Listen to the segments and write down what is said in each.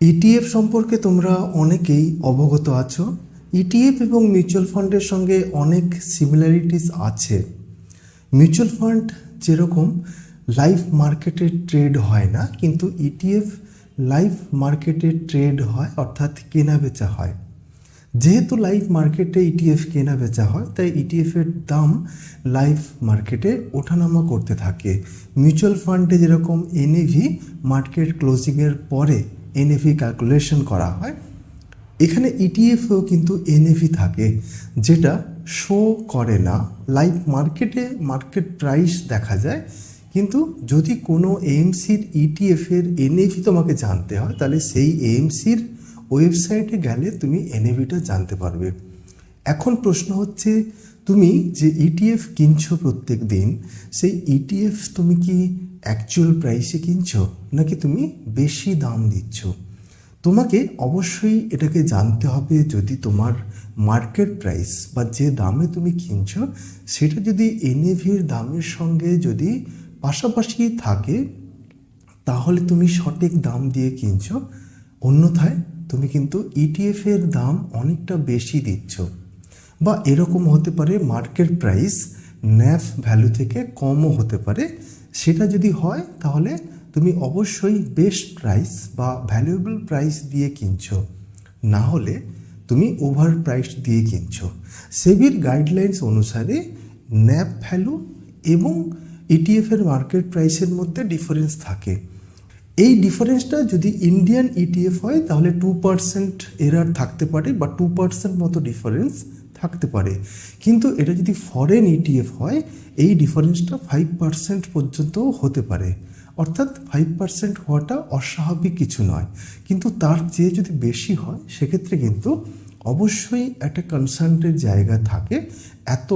ETF সম্পর্কে তোমরা অনেকেই অবগত আছো। ইটিএফ এবং মিউচুয়াল ফান্ডের সঙ্গে অনেক সিমিলারিটিস আছে। মিউচুয়াল ফান্ড যেরকম লাইভ মার্কেটে ট্রেড হয় না, কিন্তু ইটিএফ লাইভ মার্কেটে ট্রেড হয়, অর্থাৎ কেনা বেচা হয়। যেহেতু লাইভ মার্কেটে ইটিএফ কেনা বেচা হয়, তাই ইটিএফের দাম লাইভ মার্কেটে ওঠানামা করতে থাকে। মিউচুয়াল ফান্ডে যেরকম এনএভি মার্কেট ক্লোজিংয়ের পরে এনএভি ক্যালকুলেশন করা হয়, এখানে ইটিএফও কিন্তু এনএভি থাকে, যেটা শো করে না লাইভ মার্কেটে মার্কেট প্রাইস দেখা যায়, কিন্তু যদি কোনো এএমসির ইটিএফের এনএভি তোমাকে জানতে হয়, তাহলে সেই এএমসির ওয়েবসাইটে গেলে তুমি এনএভিটা জানতে পারবে। এখন প্রশ্ন হচ্ছে তুমি যে ইটিএফ কিনছো প্রত্যেক দিন, সেই ইটিএফ তুমি কি অ্যাকচুয়াল প্রাইসে কিনছো, নাকি তুমি বেশি দাম দিচ্ছ? তোমাকে অবশ্যই এটাকে জানতে হবে যদি তোমার মার্কেট প্রাইস বা যে দামে তুমি কিনছো, সেটা যদি এনএভির দামের সঙ্গে যদি পাশাপাশি থাকে, তাহলে তুমি সঠিক দাম দিয়ে কিনছো। অন্যথায় তুমি কিন্তু ইটিএফের দাম অনেকটা বেশি দিচ্ছ। বা এরকম হতে পারে মার্কেট প্রাইস ন্যাফ ভ্যালু থেকে কমও হতে পারে। সেটা যদি হয়, তাহলে তুমি অবশ্যই বেস্ট প্রাইস বা ভ্যালুয়েবল প্রাইস দিয়ে কিনছো। না হলে তুমি ওভার প্রাইস দিয়ে কিনছো। সেবির গাইডলাইন্স অনুসারে ন্যাপ ভ্যালু এবং ইটিএফের মার্কেট প্রাইসের মধ্যে ডিফারেন্স থাকে। এই ডিফারেন্সটা যদি ইন্ডিয়ান ইটিএফ হয়, তাহলে টু পার্সেন্ট এরার থাকতে পারে বা টু পার্সেন্ট মতো ডিফারেন্স থাকতে পারে। কিন্তু এটা যদি ফরেন ইটিএফ হয়, এই ডিফারেন্সটা ফাইভ পার্সেন্ট পর্যন্তও হতে পারে। অর্থাৎ ফাইভ পার্সেন্ট হওয়াটা অস্বাভাবিক কিছু নয়। কিন্তু তার চেয়ে যদি বেশি হয়, সেক্ষেত্রে কিন্তু অবশ্যই একটা কনসার্নের জায়গা থাকে এত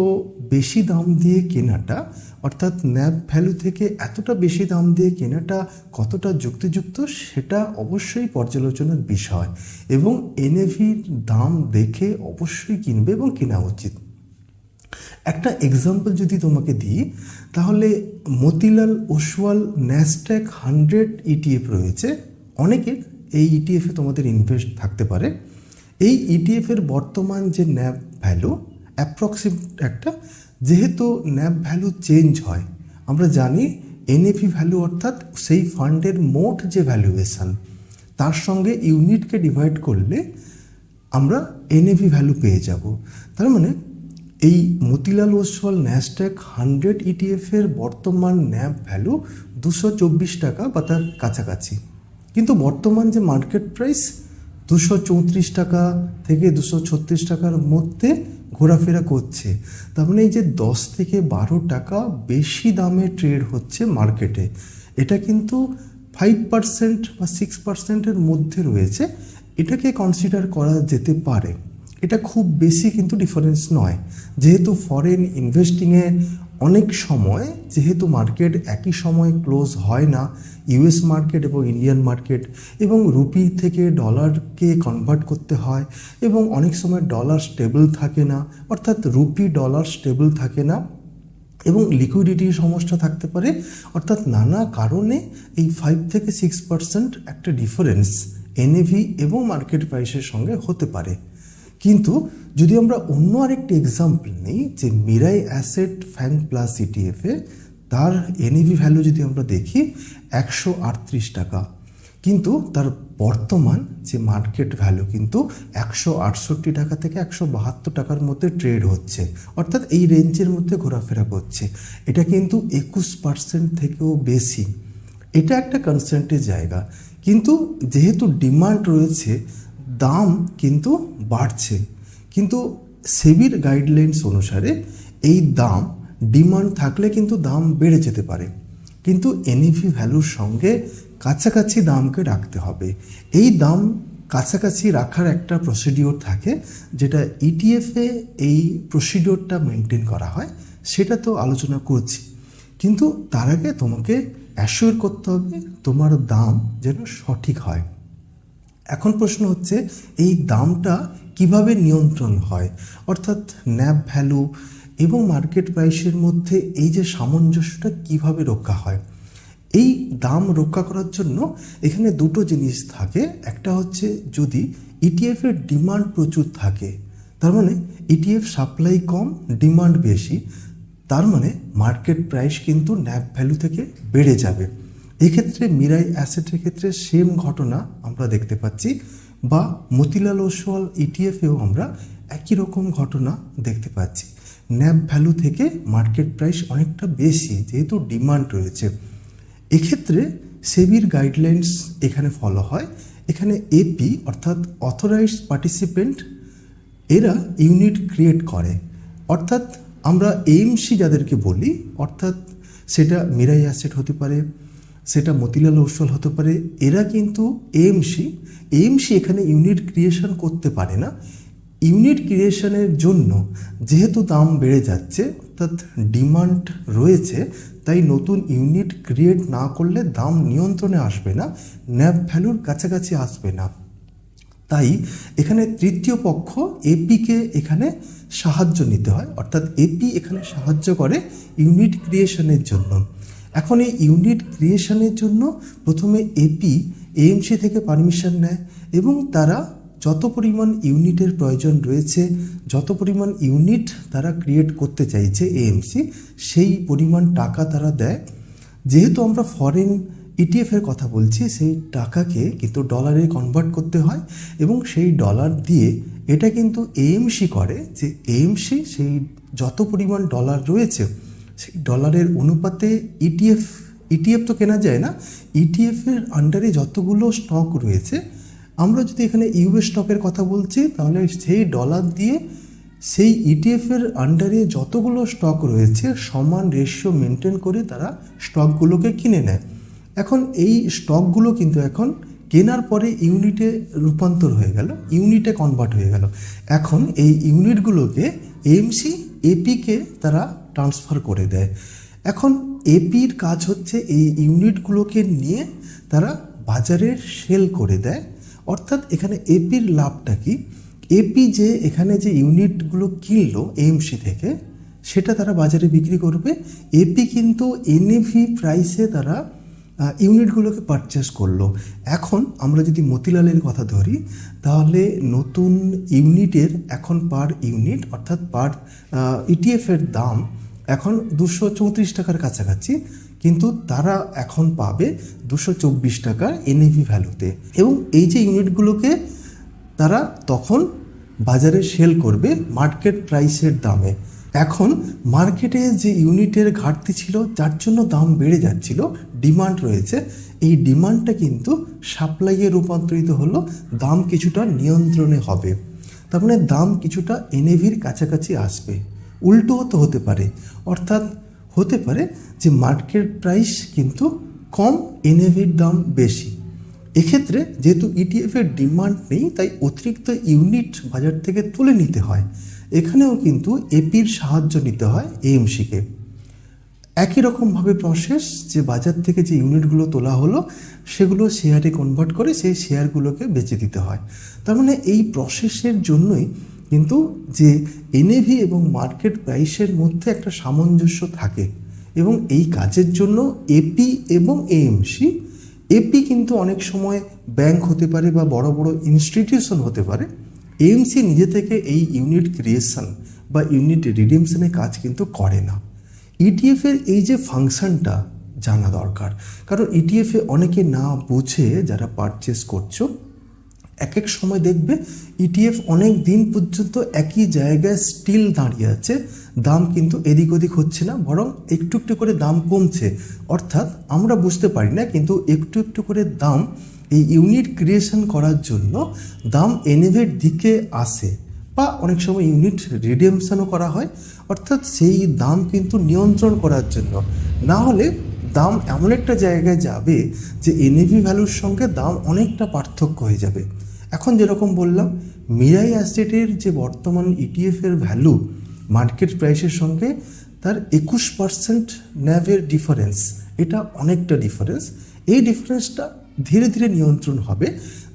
বেশি দাম দিয়ে কেনাটা, অর্থাৎ ন্যাব ভ্যালু থেকে এতটা বেশি দাম দিয়ে কেনাটা কতটা যুক্তিযুক্ত সেটা অবশ্যই পর্যালোচনার বিষয় এবং এনএভির দাম দেখে অবশ্যই কিনবে এবং কেনা উচিত। একটা এক্সাম্পল যদি তোমাকে দিই, তাহলে Motilal Oswal Nasdaq hundred ETF রয়েছে। অনেকের এই ইটিএফে তোমাদের ইনভেস্ট থাকতে পারে। এই ইটিএফের বর্তমান যে ন্যাব ভ্যালু অ্যাপ্রক্সিমেট একটা, যেহেতু ন্যাব ভ্যালু চেঞ্জ হয়, আমরা জানি এনএফি ভ্যালু অর্থাৎ সেই ফান্ডের মোট যে ভ্যালুয়েশন তার সঙ্গে ইউনিটকে ডিভাইড করলে আমরা এনএভি ভ্যালু পেয়ে যাব। তার মানে এই মতিলাল ওসওয়াল ন্যাসড্যাক হান্ড্রেড ইটিএফের বর্তমান ন্যাব ভ্যালু দুশো চব্বিশ টাকা বা তার কাছাকাছি। কিন্তু বর্তমান যে মার্কেট প্রাইস দুশো চৌত্রিশ টাকা থেকে দুশো ছত্রিশ টাকার মধ্যে ঘোরাফেরা করছে। তার মানে এই যে দশ থেকে বারো টাকা বেশি দামে ট্রেড হচ্ছে মার্কেটে এটা কিন্তু ফাইভ পার্সেন্ট বা সিক্স পার্সেন্টের মধ্যে রয়েছে। এটাকে কনসিডার করা যেতে পারে। এটা খুব বেশি কিন্তু ডিফারেন্স নয়। যেহেতু ফরেন ইনভেস্টিংয়ে অনেক সময় যেহেতু মার্কেট একই সময় ক্লোজ হয় না ইউএস মার্কেট এবং ইন্ডিয়ান মার্কেট এবং রুপি থেকে ডলারকে কনভার্ট করতে হয় এবং অনেক সময় ডলার স্টেবল থাকে না, অর্থাৎ রুপি ডলার স্টেবল থাকে না এবং লিকুইডিটির সমস্যা থাকতে পারে, অর্থাৎ নানা কারণে এই ফাইভ থেকে সিক্স পার্সেন্ট একটা ডিফারেন্স এনএভি এবং মার্কেট প্রাইসের সঙ্গে হতে পারে। কিন্তু যদি আমরা অন্য আরেকটি এক্সাম্পল নিই যে মিরাই অ্যাসেট ফ্যাং প্লাস ইটিএফে তার এনএভি ভ্যালু যদি আমরা দেখি, একশো আটত্রিশ টাকা। কিন্তু তার বর্তমান যে মার্কেট ভ্যালু কিন্তু একশো আটষট্টি টাকা থেকে একশো বাহাত্তর টাকার মধ্যে ট্রেড হচ্ছে। অর্থাৎ এই রেঞ্জের মধ্যে ঘোরাফেরা করছে। এটা কিন্তু একুশ পার্সেন্ট থেকেও বেশি। এটা একটা কনসেন্টের জায়গা। কিন্তু যেহেতু ডিমান্ড রয়েছে দাম কিন্তু বাড়ছে। কিন্তু সেবির গাইডলাইন্স অনুসারে এই দাম ডিমান্ড থাকলে কিন্তু দাম বেড়ে যেতে পারে। কিন্তু এনইভি ভ্যালুর সঙ্গে কাছাকাছি দামকে রাখতে হবে। এই দাম কাছাকাছি রাখার একটা প্রসিডিওর থাকে, যেটা ইটিএফে এই প্রসিডিওরটা মেনটেন করা হয়, সেটা তো আলোচনা করছি। কিন্তু তার আগে তোমাকে অ্যাসিওর করতে হবে তোমার দাম যেন সঠিক হয়। এখন প্রশ্ন হচ্ছে, এই দামটা কীভাবে নিয়ন্ত্রণ হয়? অর্থাৎ ন্যাব ভ্যালু এবং মার্কেট প্রাইসের মধ্যে এই যে সামঞ্জস্যটা কীভাবে রক্ষা হয়? এই দাম রক্ষা করার জন্য এখানে দুটো জিনিস থাকে। একটা হচ্ছে যদি ইটিএফের ডিমান্ড প্রচুর থাকে, তার মানে ইটিএফ সাপ্লাই কম, ডিমান্ড বেশি, তার মানে মার্কেট প্রাইস কিন্তু ন্যাপ ভ্যালু থেকে বেড়ে যাবে। এক্ষেত্রে মিরাই অ্যাসেটের ক্ষেত্রে সেম ঘটনা আমরা দেখতে পাচ্ছি, বা মতিলাল ওসওয়াল ইটিএফেও আমরা একই রকম ঘটনা দেখতে পাচ্ছি। ন্যাপ ভ্যালু থেকে মার্কেট প্রাইস অনেকটা বেশি, যেহেতু ডিমান্ড রয়েছে। এক্ষেত্রে সেবির গাইডলাইন্স এখানে ফলো হয়। এখানে এপি অর্থাৎ অথরাইজড পার্টিসিপেন্ট, এরা ইউনিট ক্রিয়েট করে। অর্থাৎ আমরা এমসি যাদেরকে বলি, অর্থাৎ সেটা মিরাই অ্যাসেট হতে পারে সেটা মতিলাল ওসল হতে পারে। এরা কিন্তু এমসি এমসি এখানে ইউনিট ক্রিয়েশন করতে পারে না। ইউনিট ক্রিয়েশনের জন্য যেহেতু দাম বেড়ে যাচ্ছে, অর্থাৎ ডিমান্ড রয়েছে, তাই নতুন ইউনিট ক্রিয়েট না করলে দাম নিয়ন্ত্রণে আসবে না ন্যাপ ভ্যালুর কাছাকাছি আসবে না। তাই এখানে তৃতীয় পক্ষ এপিকে এখানে সাহায্য নিতে হয়, অর্থাৎ এপি এখানে সাহায্য করে ইউনিট ক্রিয়েশনের জন্য। এখন এই ইউনিট ক্রিয়েশনের জন্য প্রথমে এপি এএমসি থেকে পারমিশন নেয় এবং তারা যত পরিমাণ ইউনিটের প্রয়োজন রয়েছে, যত পরিমাণ ইউনিট তারা ক্রিয়েট করতে চাইছে এএমসি সেই পরিমাণ টাকা তারা দেয়। যেহেতু আমরা ফরেন ইটিএফের কথা বলছি, সেই টাকাকে কিন্তু ডলারে কনভার্ট করতে হয় এবং সেই ডলার দিয়ে এটা কিন্তু এএমসি করে যে এএমসি সেই যত পরিমাণ ডলার রয়েছে সেই ডলারের অনুপাতে ইটিএফ ইটিএফ তো কেনা যায় না। ইটিএফের আন্ডারে যতগুলো স্টক রয়েছে, আমরা যদি এখানে ইউএস স্টকের কথা বলছি, তাহলে সেই ডলার দিয়ে সেই ইটিএফের আন্ডারে যতগুলো স্টক রয়েছে, সমান রেশিও মেনটেন করে তারা স্টকগুলোকে কিনে নেয়। এখন এই স্টকগুলো কিন্তু এখন কেনার পরে ইউনিটে রূপান্তর হয়ে গেল, ইউনিটে কনভার্ট হয়ে গেল। এখন এই ইউনিটগুলোকে এমসি এপিকে তারা ট্রান্সফার করে দেয়। এখন এপির কাজ হচ্ছে এই ইউনিটগুলোকে নিয়ে তারা বাজারে সেল করে দেয়। অর্থাৎ এখানে এপির লাভটা কি? এপি যে এখানে যে ইউনিটগুলো কিনলো এমসি থেকে, সেটা তারা বাজারে বিক্রি করবে। এপি কিন্তু এনএভি প্রাইসে তারা ইউনিটগুলোকে পারচেস করল। এখন আমরা যদি মতিলালের কথা ধরি, তাহলে নতুন ইউনিটের এখন পার ইউনিট, অর্থাৎ পার ইটিএফের দাম এখন দুশো চৌত্রিশ টাকার কাছাকাছি, কিন্তু তারা এখন পাবে দুশো চব্বিশ টাকার এনএভি ভ্যালুতে এবং এই যে ইউনিটগুলোকে তারা তখন বাজারে সেল করবে মার্কেট প্রাইসের দামে। এখন মার্কেটে যে ইউনিটের ঘাটতি ছিল, যার জন্য দাম বেড়ে যাচ্ছিল ডিমান্ড রয়েছে, এই ডিমান্ডটা কিন্তু সাপ্লাইয়ে রূপান্তরিত হলো, দাম কিছুটা নিয়ন্ত্রণে হবে। তার মানে দাম কিছুটা এনএভির কাছাকাছি আসবে। উল্টোও তো হতে পারে। অর্থাৎ হতে পারে যে মার্কেট প্রাইস কিন্তু কম এনএভির দাম বেশি। এক্ষেত্রে যেহেতু ইটিএফের ডিমান্ড নেই, তাই অতিরিক্ত ইউনিট বাজার থেকে তুলে নিতে হয়। এখানেও কিন্তু এপির সাহায্য নিতে হয় এএমসিকে একই রকমভাবে প্রসেস যে বাজার থেকে যে ইউনিটগুলো তোলা হলো, সেগুলো শেয়ারে কনভার্ট করে সেই শেয়ারগুলোকে বেচে দিতে হয়। তার মানে এই প্রসেসের জন্যই কিন্তু যে এনএভি এবং মার্কেট প্রাইসের মধ্যে একটা সামঞ্জস্য থাকে এবং এই কাজের জন্য এপি এবং এএমসি এপি কিন্তু অনেক সময় ব্যাংক হতে পারে বা বড় বড় ইনস্টিটিউশন হতে পারে এএমসি নিজে থেকে এই ইউনিট ক্রিয়েশন বা ইউনিট রিডিমশনের কাজ কিন্তু করে না। ইটিএফের এই যে ফাংশনটা জানা দরকার, কারণ ইটিএফে অনেকে না বুঝে যারা পারচেস করছ এক এক সময় দেখবে ইটিএফ অনেক দিন পর্যন্ত একই জায়গায় স্টিল দাঁড়িয়ে আছে। দাম কিন্তু এদিক ওদিক হচ্ছে না, বরং একটু একটু করে দাম কমছে। অর্থাৎ আমরা বুঝতে পারি না, কিন্তু একটু একটু করে দাম এই ইউনিট ক্রিয়েশন করার জন্য দাম এনএভের দিকে আসে বা অনেক সময় ইউনিট রিডেমশনও করা হয়। অর্থাৎ সেই দাম কিন্তু নিয়ন্ত্রণ করার জন্য। না হলে দাম এমন একটা জায়গায় যাবে যে এনএভি ভ্যালুর সঙ্গে দাম অনেকটা পার্থক্য হয়ে যাবে। এখন যেরকম বললাম, মিরাই অ্যাসেটের যে বর্তমান ইটিএফের ভ্যালু মার্কেট প্রাইসের সঙ্গে তার একুশ পার্সেন্ট ন্যাভের ডিফারেন্স এটা অনেকটা ডিফারেন্স এই ডিফারেন্সটা ধীরে ধীরে নিয়ন্ত্রণ হবে।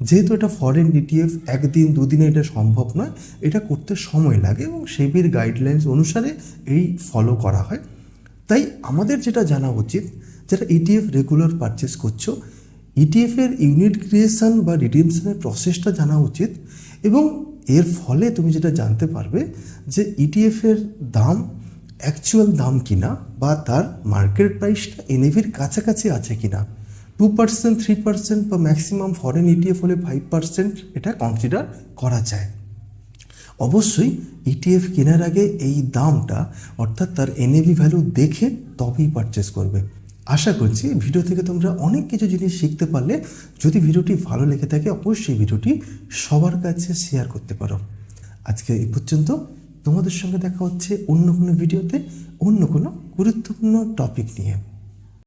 যেহেতু এটা ফরেন ডিটিএফ একদিন, দুদিনে এটা সম্ভব নয়, এটা করতে সময় লাগে এবং সেবির গাইডলাইন্স অনুসারে এই ফলো করা হয়। তাই আমাদের যেটা জানা উচিত, যারা ইটিএফ রেগুলার পারচেস করছ ইটিএফ এর ইউনিট ক্রিয়েশন বা রিডিমশনের প্রসেসটা জানা উচিত এবং এর ফলে তুমি যেটা জানতে পারবে যে ইটিএফ এর দাম অ্যাকচুয়াল দাম কিনা বা তার মার্কেট প্রাইসটা এনএভির কাছাকাছি আছে কিনা। টু পার্সেন্ট থ্রি পার্সেন্ট বা ম্যাক্সিমাম ফরেন ইটিএফ হলে ফাইভ পার্সেন্ট এটা কনসিডার করা যায়। অবশ্যই ইটিএফ কেনার আগে এই দামটা, অর্থাৎ তার এনএভি ভ্যালু দেখে তবেই পারচেস করবে। আশা করছি ভিডিও থেকে তোমরা অনেক কিছু জিনিস শিখতে পারলে। যদি ভিডিওটি ভালো লেগে থাকে, অবশ্যই ভিডিওটি সবার কাছে শেয়ার করতে পারো। আজকে এই পর্যন্ত তোমাদের সঙ্গে দেখা হচ্ছে অন্য কোনো ভিডিওতে অন্য কোনো গুরুত্বপূর্ণ টপিক নিয়ে।